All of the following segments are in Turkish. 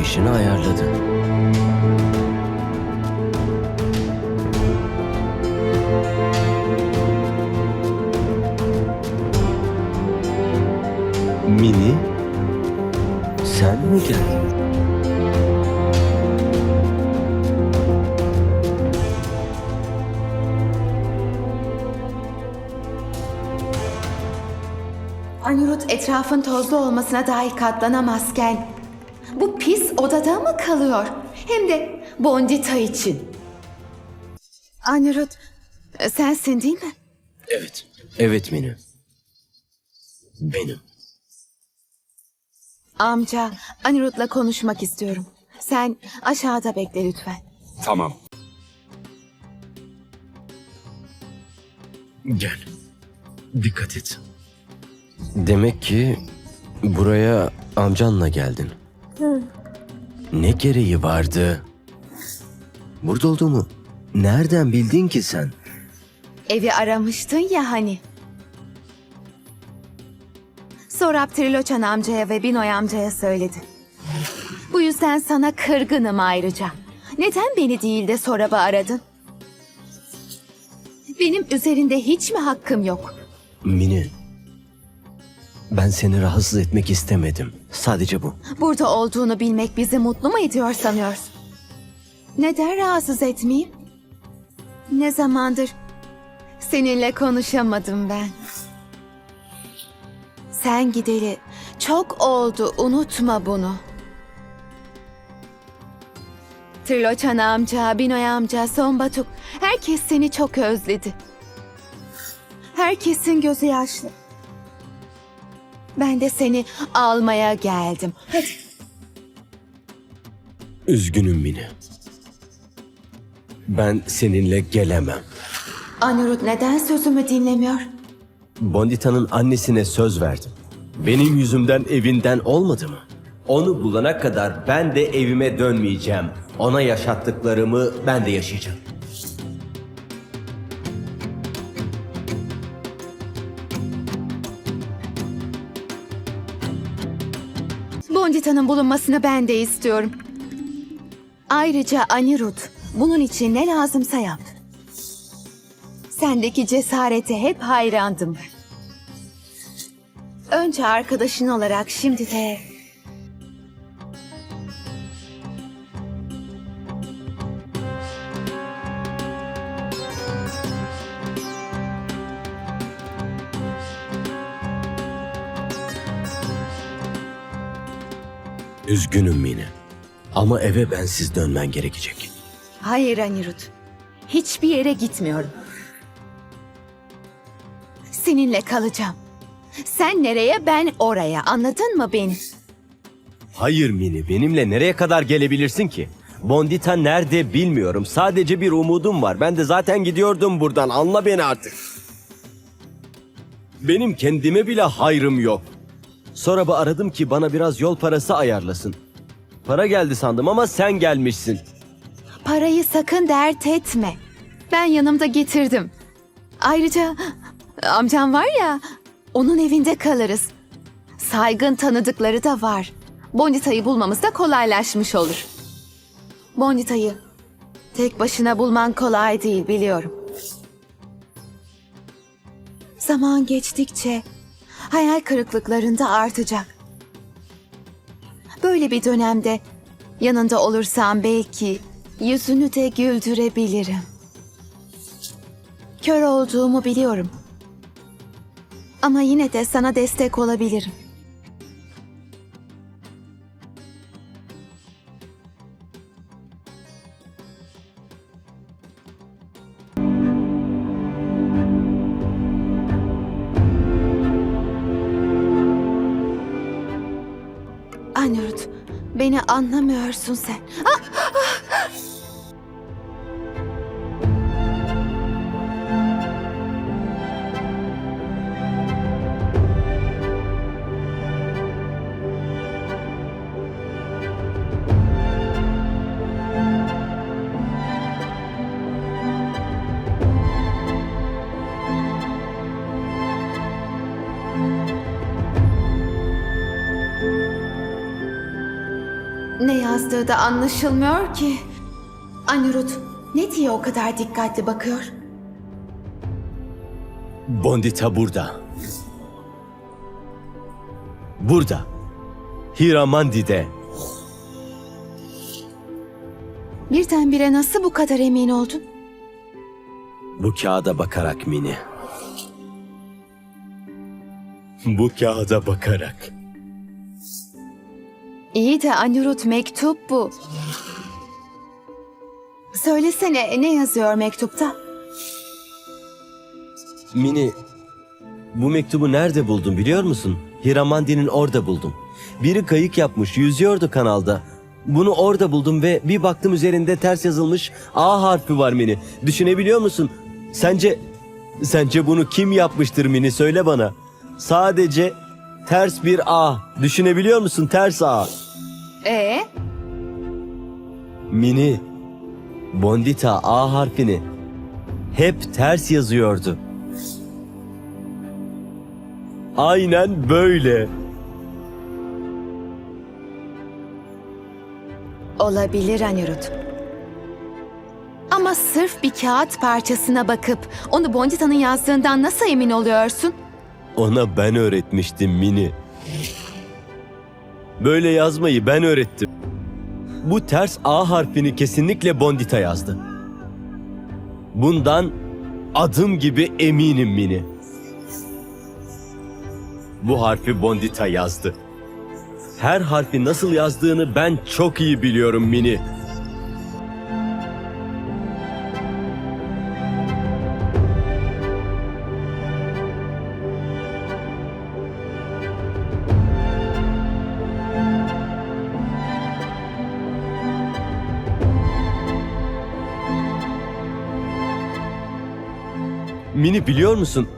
işini ayarladı. Mini, sen mi geldin? Anirudh etrafın tozlu olmasına dahi katlanamazken bu pis odada mı kalıyor? Hem de Bondita için. Anirudh, sensin değil mi? Evet. Evet Mini. Benim. Amca, Anirudh'la konuşmak istiyorum. Sen aşağıda bekle lütfen. Tamam. Gel. Dikkat et. Demek ki buraya amcanla geldin. Ne gereği vardı? Burada olduğumu nereden bildin ki sen? Evi aramıştın ya hani. Sorap Triloçan amcaya ve Binoy amcaya söyledi. Bu yüzden sana kırgınım ayrıca. Neden beni değil de Sorap'ı aradın? Benim üzerinde hiç mi hakkım yok? Mini. Ben seni rahatsız etmek istemedim. Sadece bu. Burada olduğunu bilmek bizi mutlu mu ediyor sanıyorsun? Neden rahatsız etmeyeyim? Ne zamandır seninle konuşamadım ben. Sen gideli çok oldu unutma bunu. Triloçan amca, Binoy amca, Sombatuk herkes seni çok özledi. Herkesin gözü yaşlı. Ben de seni almaya geldim. Hadi. Üzgünüm Mini. Ben seninle gelemem. Anirudh neden sözümü dinlemiyor? Bondita'nın annesine söz verdim. Benim yüzümden evinden olmadı mı? Onu bulana kadar ben de evime dönmeyeceğim. Ona yaşattıklarımı ben de yaşayacağım. Bondita'nın bulunmasını ben de istiyorum. Ayrıca Anirudh bunun için ne lazımsa yap. Sendeki cesarete hep hayrandım. Önce arkadaşın olarak şimdi de... Üzgünüm Mini. Ama eve bensiz dönmen gerekecek. Hayır Anirudh. Hiçbir yere gitmiyorum. Seninle kalacağım. Sen nereye ben oraya anladın mı beni? Hayır Mini, benimle nereye kadar gelebilirsin ki? Bondita nerede bilmiyorum. Sadece bir umudum var. Ben de zaten gidiyordum buradan. Anla beni artık. Benim kendime bile hayrım yok. Sonra aradım ki bana biraz yol parası ayarlasın. Para geldi sandım ama sen gelmişsin. Parayı sakın dert etme. Ben yanımda getirdim. Ayrıca amcam var ya, onun evinde kalırız. Saygın tanıdıkları da var. Bondita'yı bulmamız da kolaylaşmış olur. Bondita'yı tek başına bulman kolay değil biliyorum. Zaman geçtikçe hayal kırıklıkların da artacak. Böyle bir dönemde yanında olursam belki yüzünü de güldürebilirim. Kör olduğumu biliyorum. Ama yine de sana destek olabilirim. Beni anlamıyorsun sen. Ah! Yazdığı da anlaşılmıyor ki. Anirudh ne diye o kadar dikkatli bakıyor? Bondita burada. Burada. Hiramandi'de. Birdenbire nasıl bu kadar emin oldun? Bu kağıda bakarak Mini. Bu kağıda bakarak. İyi de Anirudh mektup bu. Söylesene ne yazıyor mektupta? Mini, bu mektubu nerede buldun biliyor musun? Hiramandi'nin orada buldum. Biri kayık yapmış, yüzüyordu kanalda. Bunu orada buldum ve bir baktım üzerinde ters yazılmış A harfi var Mini. Düşünebiliyor musun? Sence, sence bunu kim yapmıştır Mini? Söyle bana. Sadece ters bir A. Düşünebiliyor musun? Ters A. Ee? Mini, Bondita A harfini hep ters yazıyordu. Aynen böyle. Olabilir Anirudh. Ama sırf bir kağıt parçasına bakıp onu Bondita'nın yazdığından nasıl emin oluyorsun? Ona ben öğretmiştim Mini. Böyle yazmayı ben öğrettim. Bu ters A harfini kesinlikle Bondita yazdı. Bundan adım gibi eminim Mini. Bu harfi Bondita yazdı. Her harfi nasıl yazdığını ben çok iyi biliyorum Mini. Mini biliyor musun?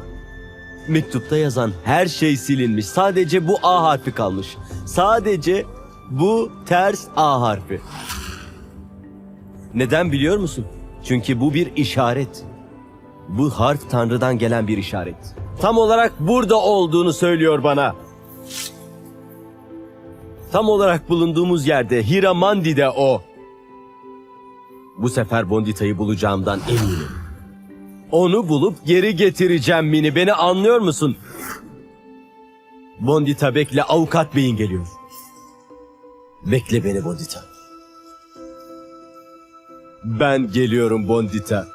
Mektupta yazan her şey silinmiş. Sadece bu A harfi kalmış. Sadece bu ters A harfi. Neden biliyor musun? Çünkü bu bir işaret. Bu harf Tanrı'dan gelen bir işaret. Tam olarak burada olduğunu söylüyor bana. Tam olarak bulunduğumuz yerde Hiramandi'de o. Bu sefer Bondita'yı bulacağımdan eminim. Onu bulup geri getireceğim Mini. Beni anlıyor musun? Bondita bekle avukat beyin geliyor. Bekle beni Bondita. Ben geliyorum Bondita.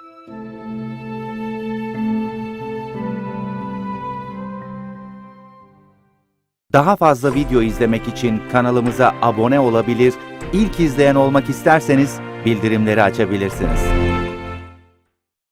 Daha fazla video izlemek için kanalımıza abone olabilir, ilk izleyen olmak isterseniz bildirimleri açabilirsiniz.